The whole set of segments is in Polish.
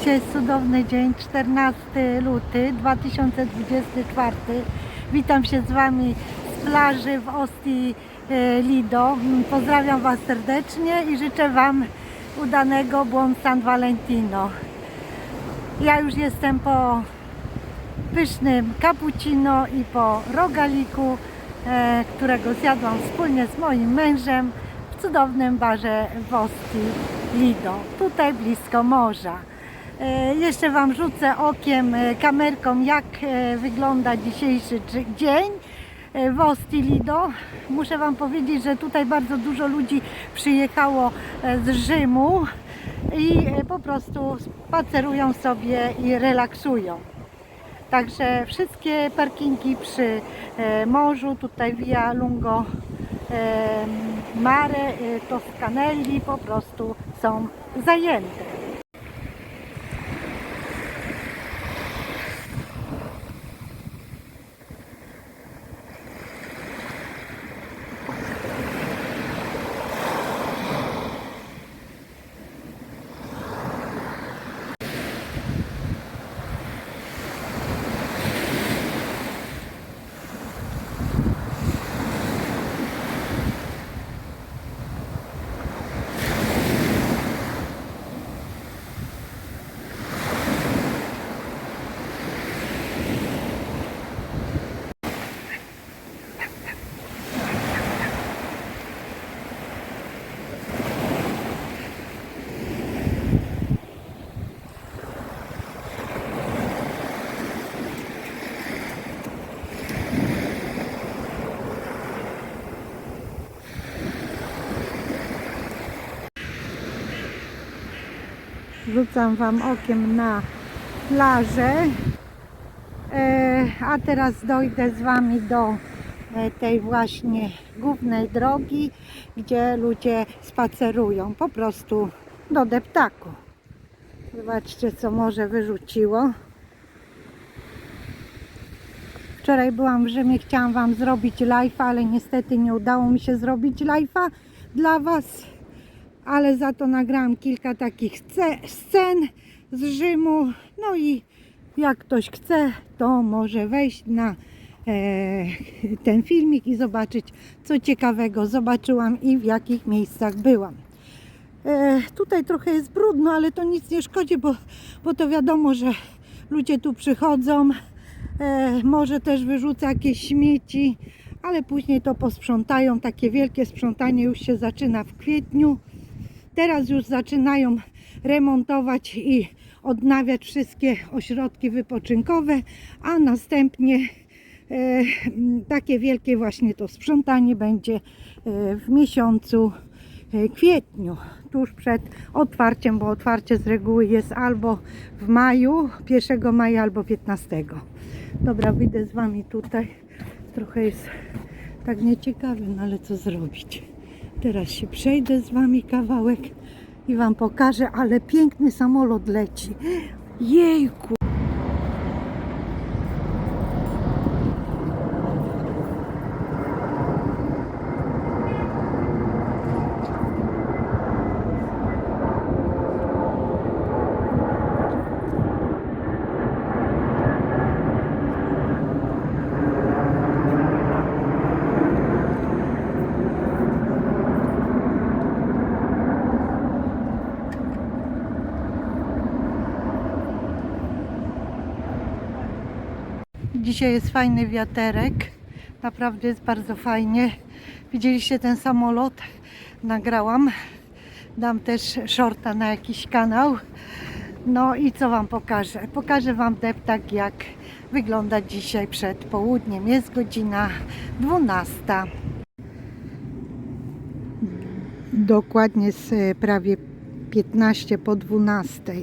Dzisiaj jest cudowny dzień, 14 luty 2024. Witam się z Wami z plaży w Ostii e, Lido. Pozdrawiam Was serdecznie i życzę Wam udanego Buon San Valentino. Ja już jestem po pysznym cappuccino i po rogaliku, e, którego zjadłam wspólnie z moim mężem w cudownym barze w Ostii Lido, tutaj blisko morza. E, Jeszcze Wam rzucę okiem, e, kamerką, jak e, wygląda dzisiejszy dzi- dzień w Ostii Lido. Muszę Wam powiedzieć, że tutaj bardzo dużo ludzi przyjechało z Rzymu i po prostu spacerują sobie i relaksują. Także wszystkie parkingi przy morzu, tutaj Via Lungo Mare, Toscanelli po prostu są zajęte. Rzucam Wam okiem na plażę. E, a teraz dojdę z Wami do e, tej właśnie głównej drogi, gdzie ludzie spacerują po prostu do deptaku. Zobaczcie, co morze wyrzuciło. Wczoraj byłam w Rzymie, chciałam Wam zrobić live'a, ale niestety nie udało mi się zrobić live'a dla Was ale za to nagrałam kilka takich sce- scen z Rzymu. No i jak ktoś chce, to może wejść na e, ten filmik i zobaczyć, co ciekawego zobaczyłam i w jakich miejscach byłam. E, tutaj trochę jest brudno, ale to nic nie szkodzi, bo, bo to wiadomo, że ludzie tu przychodzą. E, może też wyrzuca jakieś śmieci, ale później to posprzątają. Takie wielkie sprzątanie już się zaczyna w kwietniu. Teraz już zaczynają remontować i odnawiać wszystkie ośrodki wypoczynkowe, a następnie e, takie wielkie właśnie to sprzątanie będzie e, w miesiącu e, kwietniu, tuż przed otwarciem, bo otwarcie z reguły jest albo w maju, 1 maja, albo 15. Dobra, wyjdę z Wami tutaj. Trochę jest tak nieciekawe, no ale co zrobić? Teraz się przejdę z Wami kawałek i Wam pokażę, ale piękny samolot leci. Jejku! Dzisiaj jest fajny wiaterek. Naprawdę jest bardzo fajnie. Widzieliście ten samolot? Nagrałam. Dam też shorta na jakiś kanał. No i co Wam pokażę? Pokażę Wam deptak, jak wygląda dzisiaj przed południem. Jest godzina 12. Dokładnie z e, prawie 15 po 12.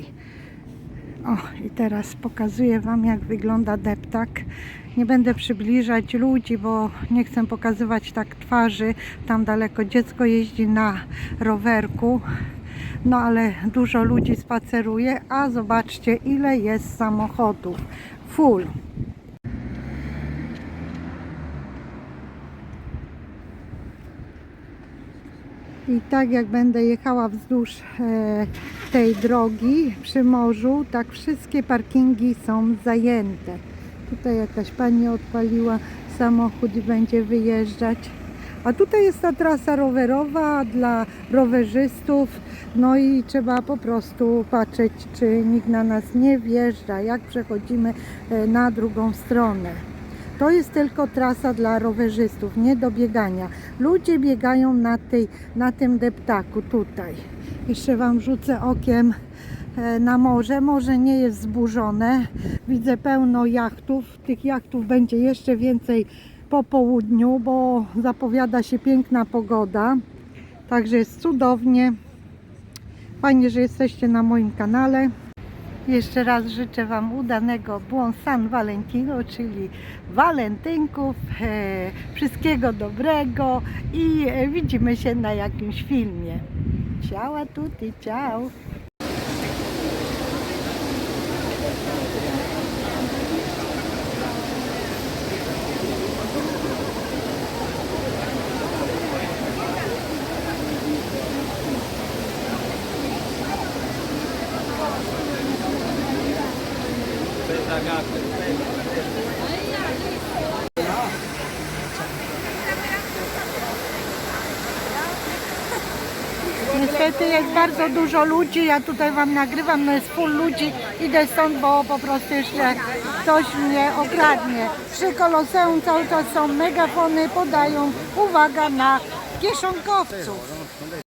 O, i teraz pokazuję Wam, jak wygląda deptak. Nie będę przybliżać ludzi, bo nie chcę pokazywać tak twarzy. Tam daleko dziecko jeździ na rowerku. No ale dużo ludzi spaceruje, a zobaczcie, ile jest samochodów. Full. I tak jak będę jechała wzdłuż e, tej drogi przy morzu, tak wszystkie parkingi są zajęte. Tutaj jakaś pani odpaliła samochód i będzie wyjeżdżać. A tutaj jest ta trasa rowerowa dla rowerzystów. No i trzeba po prostu patrzeć, czy nikt na nas nie wjeżdża, jak przechodzimy e, na drugą stronę. To jest tylko trasa dla rowerzystów, nie do biegania. Ludzie biegają na, tej, na tym deptaku tutaj. Jeszcze Wam rzucę okiem e, na morze. Morze nie jest zburzone. Widzę pełno jachtów. Tych jachtów będzie jeszcze więcej po południu, bo zapowiada się piękna pogoda. Także jest cudownie. Fajnie, że jesteście na moim kanale. Jeszcze raz życzę Wam udanego Buon San Valentino, czyli walentynków, wszystkiego dobrego i widzimy się na jakimś filmie. Ciao a tutti, ciao! Niestety jest bardzo dużo ludzi, ja tutaj Wam nagrywam, no jest full ludzi, idę stąd, bo po prostu jeszcze ktoś mnie okradnie. Przy Koloseum cały czas są megafony, podają uwaga na kieszonkowców.